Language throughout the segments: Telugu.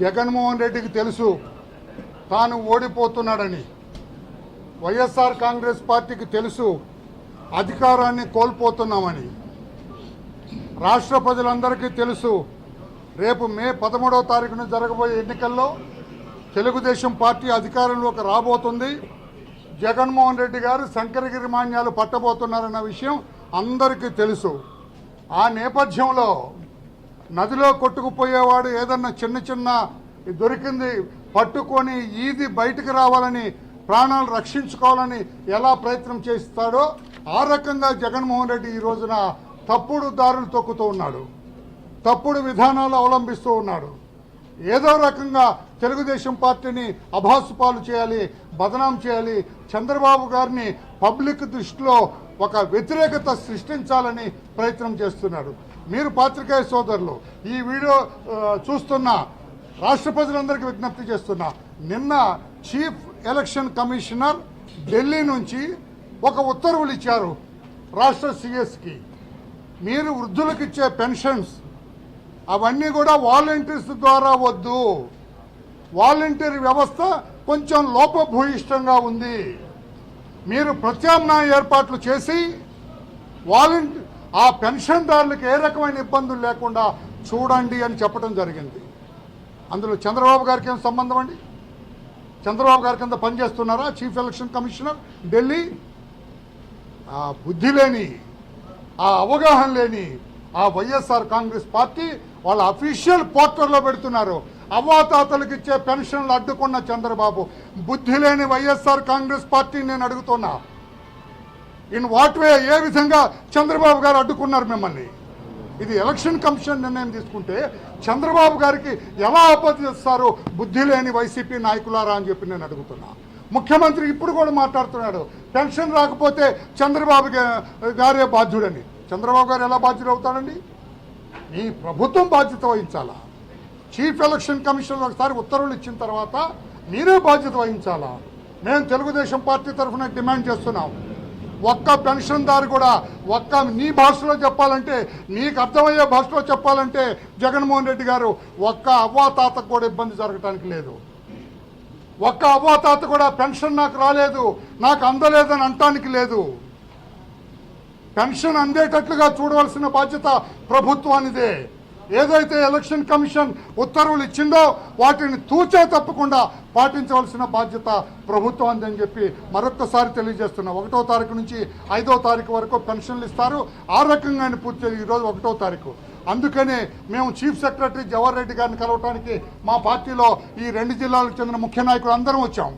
జగన్మోహన్ రెడ్డికి తెలుసు తాను ఓడిపోతున్నాడని. వైఎస్ఆర్ కాంగ్రెస్ పార్టీకి తెలుసు అధికారాన్ని కోల్పోతున్నామని. రాష్ట్ర ప్రజలందరికీ తెలుసు రేపు మే పదమూడవ తారీఖున జరగబోయే ఎన్నికల్లో తెలుగుదేశం పార్టీ అధికారంలోకి రాబోతుంది. జగన్మోహన్ రెడ్డి గారు శంకరగిరి మాన్యాలు పట్టబోతున్నారన్న విషయం అందరికీ తెలుసు. ఆ నేపథ్యంలో నదిలో కొట్టుకుపోయేవాడు ఏదన్నా చిన్న చిన్న దొరికింది పట్టుకొని ఈది బయటకు రావాలని ప్రాణాలు రక్షించుకోవాలని ఎలా ప్రయత్నం చేస్తాడో ఆ రకంగా జగన్మోహన్ రెడ్డి ఈ రోజున తప్పుడు దారులు తొక్కుతూ ఉన్నాడు. తప్పుడు విధానాలు అవలంబిస్తూ ఉన్నాడు. ఏదో రకంగా తెలుగుదేశం పార్టీని అభాసుపాలు చేయాలి బదనాం చేయాలి చంద్రబాబు గారిని పబ్లిక్ దృష్టిలో ఒక వ్యతిరేకత సృష్టించాలని ప్రయత్నం చేస్తున్నాడు. మీరు పాత్రికేయ సోదరులు ఈ వీడియో చూస్తున్న రాష్ట్ర ప్రజలందరికీ విజ్ఞప్తి చేస్తున్నా. నిన్న చీఫ్ ఎలక్షన్ కమిషనర్ ఢిల్లీ నుంచి ఒక ఉత్తర్వులు ఇచ్చారు రాష్ట్ర సిఎస్కి మీరు వృద్ధులకు ఇచ్చే పెన్షన్స్ అవన్నీ కూడా వాలంటీర్స్ ద్వారా వద్దు. వాలంటీర్ వ్యవస్థ కొంచెం లోపభూయిష్టంగా ఉంది. మీరు ప్రత్యామ్నాయ ఏర్పాట్లు చేసి వాలంటీ ఆ పెన్షన్దారులకు ఏ రకమైన ఇబ్బందులు లేకుండా చూడండి అని చెప్పడం జరిగింది. అందులో చంద్రబాబు గారికి ఏం సంబంధం అండి? చంద్రబాబు గారి కింద పనిచేస్తున్నారా? Chief election commissioner? ఢిల్లీ? ఆ బుద్ధి లేని ఆ అవగాహన లేని ఆ వైఎస్ఆర్ కాంగ్రెస్ పార్టీ వాళ్ళ అఫీషియల్ పోర్టర్లో పెడుతున్నారు. అవ్వాతాతలకు ఇచ్చే పెన్షన్లు అడ్డుకున్న చంద్రబాబు. బుద్ధి లేని వైఎస్ఆర్ కాంగ్రెస్ పార్టీని నేను అడుగుతున్నా. ఇన్ వాట్ వే ఏ విధంగా చంద్రబాబు గారు అడ్డుకున్నారు మిమ్మల్ని? ఇది ఎలక్షన్ కమిషన్ నిర్ణయం తీసుకుంటే చంద్రబాబు గారికి ఎలా ఆపదిస్తారు బుద్ధి లేని వైసీపీ నాయకులారా అని చెప్పి నేను అడుగుతున్నా. ముఖ్యమంత్రి ఇప్పుడు కూడా మాట్లాడుతున్నాడు. పెన్షన్ రాకపోతే చంద్రబాబు గారే బాధ్యుడని చంద్రబాబు గారు ఎలా బాధ్యుడు అవుతాడండి ఈ ప్రభుత్వం బాధ్యత వహించాలా? చీఫ్ ఎలక్షన్ కమిషన్ ఒకసారి ఉత్తర్వులు ఇచ్చిన తర్వాత మీరే బాధ్యత వహించాలా? మేము తెలుగుదేశం పార్టీ తరఫున డిమాండ్ చేస్తున్నాం. ఒక్క పెన్షన్దారు కూడా ఒక్క నీ భాషలో చెప్పాలంటే నీకు అర్థమయ్యే భాషలో చెప్పాలంటే జగన్మోహన్ రెడ్డి గారు ఒక్క అవ్వాతాతకు కూడా ఇబ్బంది జరగటానికి లేదు. ఒక్క అవ్వాతాత కూడా పెన్షన్ నాకు రాలేదు నాకు అందలేదని అంటానికి లేదు. పెన్షన్ అందేటట్లుగా చూడవలసిన బాధ్యత ప్రభుత్వానిదే. ఏదైతే ఎలక్షన్ కమిషన్ ఉత్తర్వులు ఇచ్చిందో వాటిని తూచే తప్పకుండా పాటించవలసిన బాధ్యత ప్రభుత్వం అని చెప్పి మరొక్కసారి తెలియజేస్తున్నా. ఒకటో తారీఖు నుంచి ఐదో తారీఖు వరకు పెన్షన్లు ఇస్తారు. ఆ రకంగానే పూర్తి ఈరోజు ఒకటో తారీఖు. అందుకనే మేము చీఫ్ సెక్రటరీ జవహర్ రెడ్డి గారిని కలవటానికి మా పార్టీలో ఈ రెండు జిల్లాలకు చెందిన ముఖ్య నాయకులు అందరం వచ్చాం.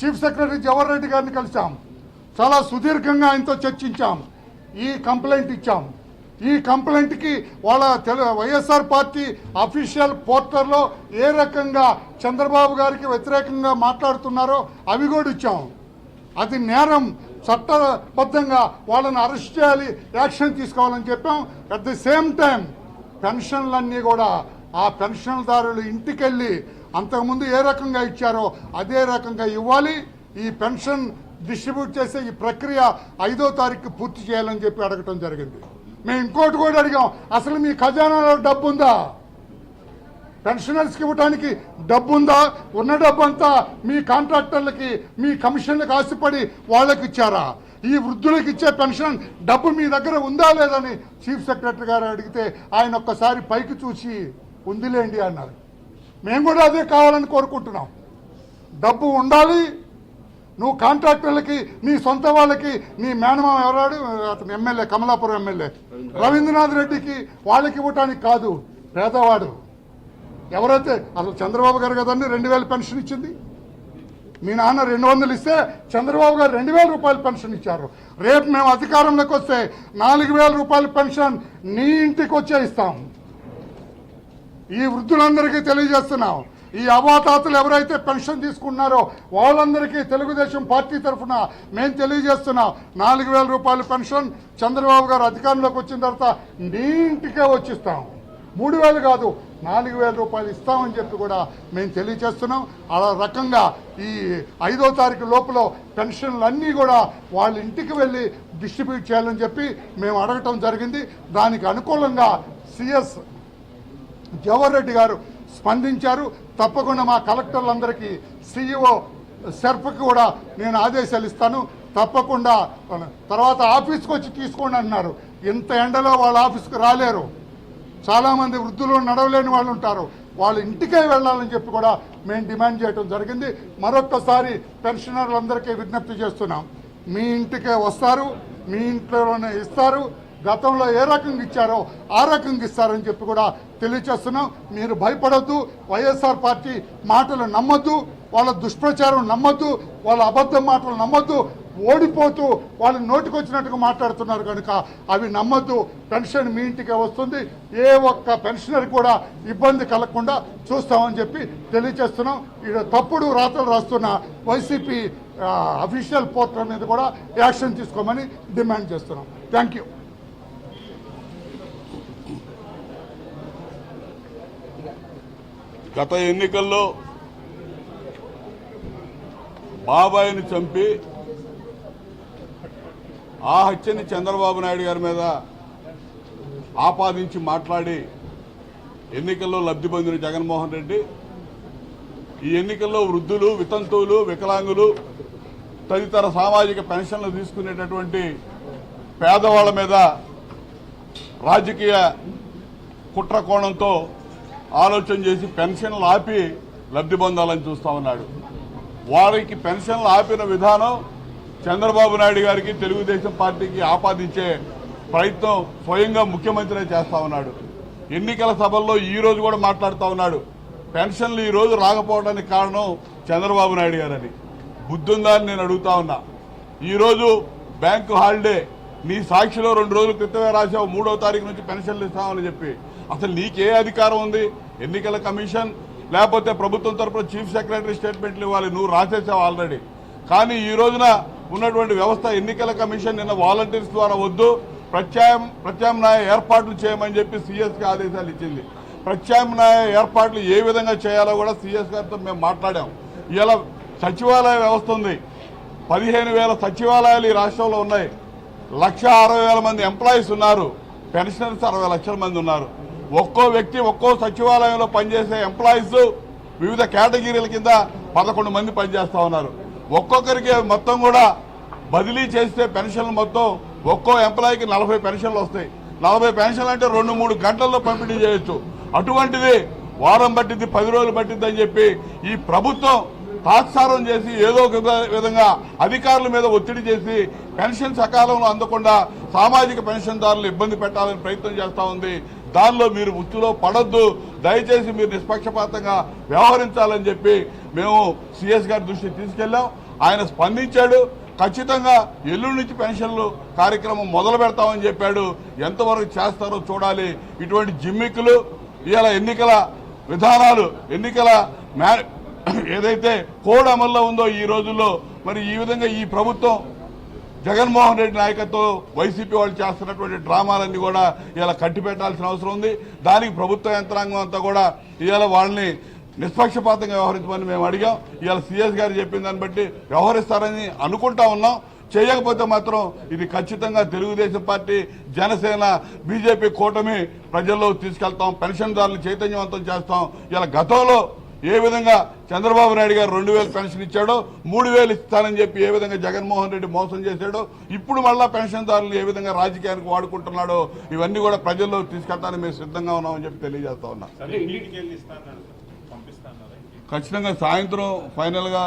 చీఫ్ సెక్రటరీ జవహర్ రెడ్డి గారిని కలిసాం చాలా సుదీర్ఘంగా ఆయనతో చర్చించాం. ఈ కంప్లైంట్ ఇచ్చాం. ఈ కంప్లైంట్కి వాళ్ళ తెలు వైఎస్ఆర్ పార్టీ అఫీషియల్ పోర్టల్లో ఏ రకంగా చంద్రబాబు గారికి వ్యతిరేకంగా మాట్లాడుతున్నారో అవి కూడా ఇచ్చాం. అది నేరం చట్టబద్ధంగా వాళ్ళని అరెస్ట్ చేయాలి యాక్షన్ తీసుకోవాలని చెప్పాం. అట్ ది సేమ్ టైం పెన్షన్లన్నీ కూడా ఆ పెన్షన్దారులు ఇంటికెళ్ళి అంతకుముందు ఏ రకంగా ఇచ్చారో అదే రకంగా ఇవ్వాలి. ఈ పెన్షన్ డిస్ట్రిబ్యూట్ చేసే ఈ ప్రక్రియ ఐదో తారీఖు పూర్తి చేయాలని చెప్పి అడగటం జరిగింది. మేము ఇంకోటి కూడా అడిగాం. అసలు మీ ఖజానాలో డబ్బు ఉందా పెన్షనర్స్కి ఇవ్వడానికి డబ్బు ఉందా ఉన్న డబ్బు అంతా మీ కాంట్రాక్టర్లకి మీ కమిషన్లకు ఆశపడి వాళ్ళకి ఇచ్చారా? ఈ వృద్ధులకు ఇచ్చే పెన్షన్ డబ్బు మీ దగ్గర ఉందా లేదని చీఫ్ సెక్రటరీ గారు అడిగితే ఆయన ఒక్కసారి పైకి చూసి ఉందిలేండి అన్నారు. మేము కూడా అదే కావాలని కోరుకుంటున్నాం. డబ్బు ఉండాలి నువ్వు కాంట్రాక్టర్లకి నీ సొంత వాళ్ళకి నీ మేనమామ ఎవరాడు? అతను ఎమ్మెల్యే కమలాపురం ఎమ్మెల్యే. రవీంద్రనాథ్. రెడ్డికి వాళ్ళకి ఇవ్వటానికి కాదు పేదవాడు. ఎవరైతే అసలు చంద్రబాబు గారు కదండి రెండు వేల పెన్షన్ ఇచ్చింది. మీ నాన్న రెండు వందలు ఇస్తే చంద్రబాబు గారు రెండు వేల రూపాయలు పెన్షన్ ఇచ్చారు. రేపు మేము అధికారంలోకి వస్తే నాలుగు వేల రూపాయల పెన్షన్ నీ ఇంటికి వచ్చే ఇస్తాం. ఈ వృద్ధులందరికీ తెలియజేస్తున్నాం. ఈ అవాతాతలు ఎవరైతే పెన్షన్ తీసుకున్నారో వాళ్ళందరికీ తెలుగుదేశం పార్టీ తరఫున మేము తెలియజేస్తున్నాం. నాలుగు వేల రూపాయల పెన్షన్ చంద్రబాబు గారు అధికారంలోకి వచ్చిన తర్వాత నీ ఇంటికే వచ్చిస్తాం. మూడు వేలు కాదు నాలుగు వేల రూపాయలు ఇస్తామని చెప్పి కూడా మేము తెలియజేస్తున్నాం. అలా రకంగా ఈ ఐదో తారీఖు లోపల పెన్షన్లు అన్నీ కూడా వాళ్ళ ఇంటికి వెళ్ళి డిస్ట్రిబ్యూట్ చేయాలని చెప్పి మేము అడగటం జరిగింది. దానికి అనుకూలంగా సిఎస్ జవహర్ రెడ్డి గారు స్పందించారు. తప్పకుండా మా కలెక్టర్లందరికీ సిఇఓ సెర్ఫ్కి కూడా నేను ఆదేశాలు ఇస్తాను. తప్పకుండా తర్వాత ఆఫీస్కి వచ్చి తీసుకోండి అన్నారు. ఇంత ఎండలో వాళ్ళ ఆఫీస్కి రాలేరు. చాలామంది వృద్ధులు నడవలేని వాళ్ళు ఉంటారు. వాళ్ళు ఇంటికే వెళ్ళాలని చెప్పి కూడా మేము డిమాండ్ చేయడం జరిగింది. మరొక్కసారి పెన్షనర్లందరికీ విజ్ఞప్తి చేస్తున్నాం. మీ ఇంటికే వస్తారు. మీ ఇంట్లోనే ఇస్తారు. గతంలో ఏ రకంగా ఇచ్చారో ఆ రకంగా ఇస్తారని చెప్పి కూడా తెలియచేస్తున్నాం. మీరు భయపడద్దు. వైఎస్ఆర్ పార్టీ మాటలు నమ్మొద్దు. వాళ్ళ దుష్ప్రచారం నమ్మద్దు. వాళ్ళ అబద్ధం మాటలు నమ్మొద్దు. ఓడిపోతూ వాళ్ళు నోటికొచ్చినట్టుగా మాట్లాడుతున్నారు కనుక అవి నమ్మొద్దు. పెన్షన్ మీ ఇంటికే వస్తుంది. ఏ ఒక్క పెన్షనర్ కూడా ఇబ్బంది కలగకుండా చూస్తామని చెప్పి తెలియజేస్తున్నాం ఇక్కడ తప్పుడు రాతలు రాస్తున్న వైసీపీ అఫీషియల్ పోర్టల్ మీద కూడా యాక్షన్ తీసుకోమని డిమాండ్ చేస్తున్నాం. థ్యాంక్ గత ఎన్నికల్లో బాబాయిని చంపి ఆ హత్యని చంద్రబాబు నాయుడు గారి మీద ఆపాదించి మాట్లాడి ఎన్నికల్లో లబ్ధి పొందిన జగన్మోహన్ రెడ్డి ఈ ఎన్నికల్లో వృద్ధులు వితంతువులు వికలాంగులు తదితర సామాజిక పెన్షన్లు తీసుకునేటటువంటి పేదవాళ్ళ మీద రాజకీయ కుట్ర కోణంతో ఆలోచన చేసి పెన్షన్లు ఆపి లబ్ధి పొందాలని చూస్తా ఉన్నాడు. వారికి పెన్షన్లు ఆపిన విధానం చంద్రబాబు నాయుడు గారికి తెలుగుదేశం పార్టీకి ఆపాదించే ప్రయత్నం స్వయంగా ముఖ్యమంత్రి చేస్తా ఉన్నాడు. ఎన్నికల సభల్లో ఈ రోజు కూడా మాట్లాడుతూ ఉన్నాడు. పెన్షన్లు ఈ రోజు రాకపోవడానికి కారణం చంద్రబాబు నాయుడు గారని. బుద్ధుందా అని నేను అడుగుతా ఉన్నా. ఈరోజు బ్యాంకు హాలిడే. నీ సాక్షిలో రెండు రోజుల క్రితమే రాశావు. మూడో తారీఖు నుంచి పెన్షన్లు ఇస్తామని చెప్పి. అసలు నీకే అధికారం ఉంది? ఎన్నికల కమిషన్? లేకపోతే ప్రభుత్వం తరఫున చీఫ్ సెక్రటరీ స్టేట్మెంట్లు ఇవ్వాలి. నువ్వు రాసేసావు ఆల్రెడీ. కానీ ఈ రోజున ఉన్నటువంటి వ్యవస్థ ఎన్నికల కమిషన్ నిన్న వాలంటీర్స్ ద్వారా వద్దు. ప్రత్యామ్ ప్రత్యామ్నాయ ఏర్పాట్లు చేయమని చెప్పి సిఎస్కి ఆదేశాలు ఇచ్చింది. ప్రత్యామ్నాయ ఏర్పాట్లు ఏ విధంగా చేయాలో కూడా సిఎస్ గారితో మేము మాట్లాడాం. ఇలా సచివాలయ వ్యవస్థ ఉంది. పదిహేను వేల సచివాలయాలు ఈ రాష్ట్రంలో ఉన్నాయి. లక్ష అరవై వేల మంది ఎంప్లాయీస్ ఉన్నారు. పెన్షనర్స్ అరవై లక్షల మంది ఉన్నారు. ఒక్కో వ్యక్తి ఒక్కో సచివాలయంలో పనిచేసే ఎంప్లాయీస్ వివిధ కేటగిరీల కింద పదకొండు మంది పనిచేస్తా ఉన్నారు. ఒక్కొక్కరికి మొత్తం కూడా బదిలీ చేస్తే పెన్షన్లు మొత్తం ఒక్కో ఎంప్లాయీకి నలభై పెన్షన్లు వస్తాయి. నలభై పెన్షన్లు అంటే రెండు మూడు గంటల్లో పంపిణీ చేయొచ్చు. అటువంటిది వారం పట్టింది పది రోజులు పట్టింది అని చెప్పి ఈ ప్రభుత్వం తాత్సారం చేసి ఏదో ఒక విధంగా అధికారుల మీద ఒత్తిడి చేసి పెన్షన్ సకాలంలో అందకుండా సామాజిక పెన్షన్దారులు ఇబ్బంది పెట్టాలని ప్రయత్నం చేస్తూ ఉంది. దానిలో మీరు ఉచ్చులో పడద్దు. దయచేసి మీరు నిష్పక్షపాతంగా వ్యవహరించాలని చెప్పి మేము సిఎస్ గారి దృష్టికి తీసుకెళ్ళాం. ఆయన స్పందించాడు. ఖచ్చితంగా ఎల్లుండి నుంచి పెన్షన్లు కార్యక్రమం మొదలు పెడతామని చెప్పాడు. ఎంతవరకు చేస్తారో చూడాలి. ఇటువంటి జిమ్మిక్కులు ఇవాళ ఎన్నికల విధానాలు ఎన్నికల మ్యా ఏదైతే కోడ్ అమల్లో ఉందో ఈ రోజుల్లో మరి ఈ విధంగా ఈ ప్రభుత్వం జగన్మోహన్ రెడ్డి నాయకత్వం వైసీపీ వాళ్ళు చేస్తున్నటువంటి డ్రామాలన్నీ కూడా ఇలా కట్టిపెట్టాల్సిన అవసరం ఉంది. దానికి ప్రభుత్వ యంత్రాంగం అంతా కూడా ఇవాళ వాళ్ళని నిష్పక్షపాతంగా వ్యవహరించమని మేము అడిగాం. ఇవాళ సీఎస్ గారు చెప్పిన దాన్ని బట్టి వ్యవహరిస్తారని అనుకుంటా ఉన్నాం. చేయకపోతే మాత్రం ఇది ఖచ్చితంగా తెలుగుదేశం పార్టీ జనసేన బీజేపీ కూటమి ప్రజల్లో తీసుకెళ్తాం. పెన్షన్దారులు చైతన్యవంతం చేస్తాం. ఇలా గతంలో ఏ విధంగా చంద్రబాబు నాయుడు గారు రెండు వేలు పెన్షన్ ఇచ్చాడో మూడు వేలు ఇస్తానని చెప్పి ఏ విధంగా జగన్మోహన్ రెడ్డి మోసం చేశాడో ఇప్పుడు మళ్ళా పెన్షన్దారులు ఏ విధంగా రాజకీయానికి వాడుకుంటున్నాడో ఇవన్నీ కూడా ప్రజల్లో తీసుకెళ్తానికి మేము సిద్ధంగా ఉన్నామని చెప్పి తెలియజేస్తా ఉన్నా. ఖచ్చితంగా సాయంత్రం ఫైనల్గా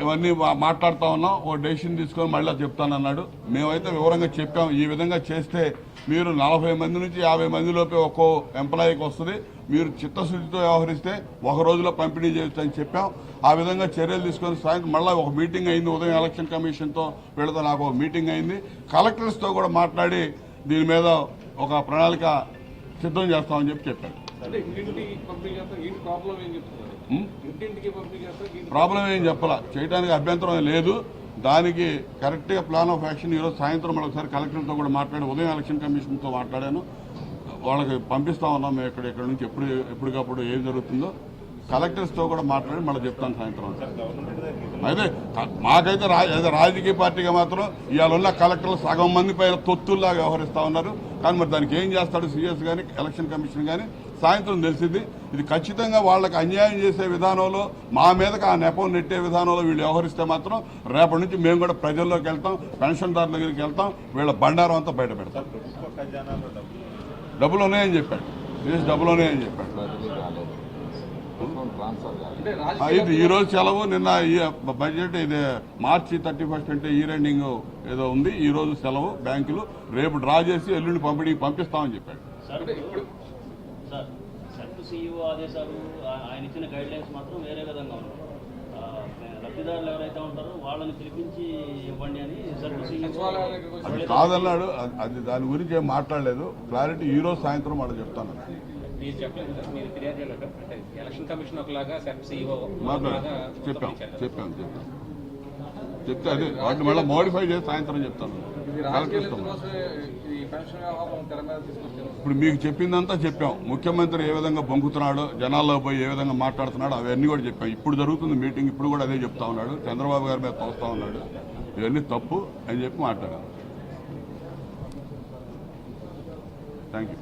ఇవన్నీ మా- మాట్లాడుతా ఉన్నాం. ఓ డెసిషన్ తీసుకొని మళ్ళీ చెప్తానన్నాడు. మేమైతే వివరంగా చెప్పాం. ఈ విధంగా చేస్తే మీరు నలభై మంది నుంచి యాభై మంది లోపే ఒక్కో ఎంప్లాయీకి వస్తుంది. మీరు చిత్తశుద్ధితో వ్యవహరిస్తే ఒక రోజులో పంపిణీ చేయొచ్చని చెప్పాం. ఆ విధంగా చర్యలు తీసుకొని సాయంత్రం మళ్ళీ ఒక మీటింగ్ అయింది. ఉదయం ఎలక్షన్ కమిషన్తో వీళ్ళతో నాకు ఒక మీటింగ్ అయింది. కలెక్టర్స్తో కూడా మాట్లాడి దీని మీద ఒక ప్రణాళిక సిద్ధం చేస్తామని చెప్పి చెప్పాడు. ప్రాబ్లం ఏం చెప్పాల? చేయడానికి అభ్యంతరం లేదు. దానికి కరెక్ట్గా ప్లాన్ ఆఫ్ యాక్షన్ ఈరోజు సాయంత్రం మళ్ళీ ఒకసారి కలెక్టర్తో కూడా మాట్లాడి ఉదయం ఎలక్షన్ కమిషన్తో మాట్లాడాను. వాళ్ళకి పంపిస్తా ఉన్నాం మేము ఇక్కడ ఇక్కడ నుంచి ఎప్పుడు ఎప్పటికప్పుడు ఏం జరుగుతుందో. కలెక్టర్స్తో కూడా మాట్లాడి మళ్ళీ చెప్తాను సాయంత్రం అయితే మాకైతే రాజకీయ పార్టీగా మాత్రం ఇవాళ ఉన్న కలెక్టర్లు సగం మంది పైన తొత్తుల్లాగా వ్యవహరిస్తూ ఉన్నారు. కానీ మరి దానికి ఏం చేస్తాడు సీఎస్ కానీ ఎలక్షన్ కమిషన్ కానీ సాయంత్రం తెలిసింది. ఇది ఖచ్చితంగా వాళ్ళకి అన్యాయం చేసే విధానంలో మా మీదకి ఆ నెపం నెట్టే విధానంలో వీళ్ళు వ్యవహరిస్తే మాత్రం రేపటి నుంచి మేము కూడా ప్రజల్లోకి వెళ్తాం పెన్షన్దారుల దగ్గరికి వెళ్తాం వీళ్ళ బండారం అంతా బయట పెడతాం. డబ్బులు ఉన్నాయని చెప్పాడు. దేశ డబ్బులు ఉన్నాయని చెప్పాడు. ఇది ఈ రోజు సెలవు నిన్న ఈ బడ్జెట్ ఇది మార్చి థర్టీ ఫస్ట్ అంటే ఈ ఎండింగ్ ఏదో ఉంది. ఈ రోజు సెలవు బ్యాంకులు. రేపు డ్రా చేసి ఎల్లుండి పంపిణీ పంపిస్తామని చెప్పాడు సార్ ఇప్పుడు సార్ సెంట్రల్ సీఈఓ ఆదేశాలు ఆ- ఆయన ఇచ్చిన గైడ్ లైన్స్ మాత్రం వేరే విధంగా ఉన్నాయి. లబ్ధిదారులు ఎవరైతే ఉంటారో వాళ్ళని పిలిపించి ఇవ్వండి అని అది కాదన్నాడు అది- దాని గురించి ఏం మాట్లాడలేదు. క్లారిటీ ఈ రోజు సాయంత్రం వాళ్ళు చెప్తాను. మీరు చెప్పలేదు కదా మీరు ఫిర్యాదు చేయలేదు? ఎలక్షన్ కమిషన్ ఒకలాగా సీఈఓ చెప్పాం చెప్పాం చెప్పాం. చెప్తే అదే వాటిని మళ్ళీ మోడిఫై చేసి సాయంత్రం చెప్తాను. ఇప్పుడు మీకు చెప్పిందంతా చెప్పాం. ముఖ్యమంత్రి ఏ విధంగా బొంకుతున్నాడో జనాల్లో పోయి ఏ విధంగా మాట్లాడుతున్నాడో అవన్నీ కూడా చెప్పాం. ఇప్పుడు జరుగుతుంది మీటింగ్ ఇప్పుడు కూడా అదే చెప్తా ఉన్నాడు. చంద్రబాబు గారి మీద తోస్తా ఉన్నాడు. ఇవన్నీ తప్పు అని చెప్పి మాట్లాడాను థ్యాంక్ యూ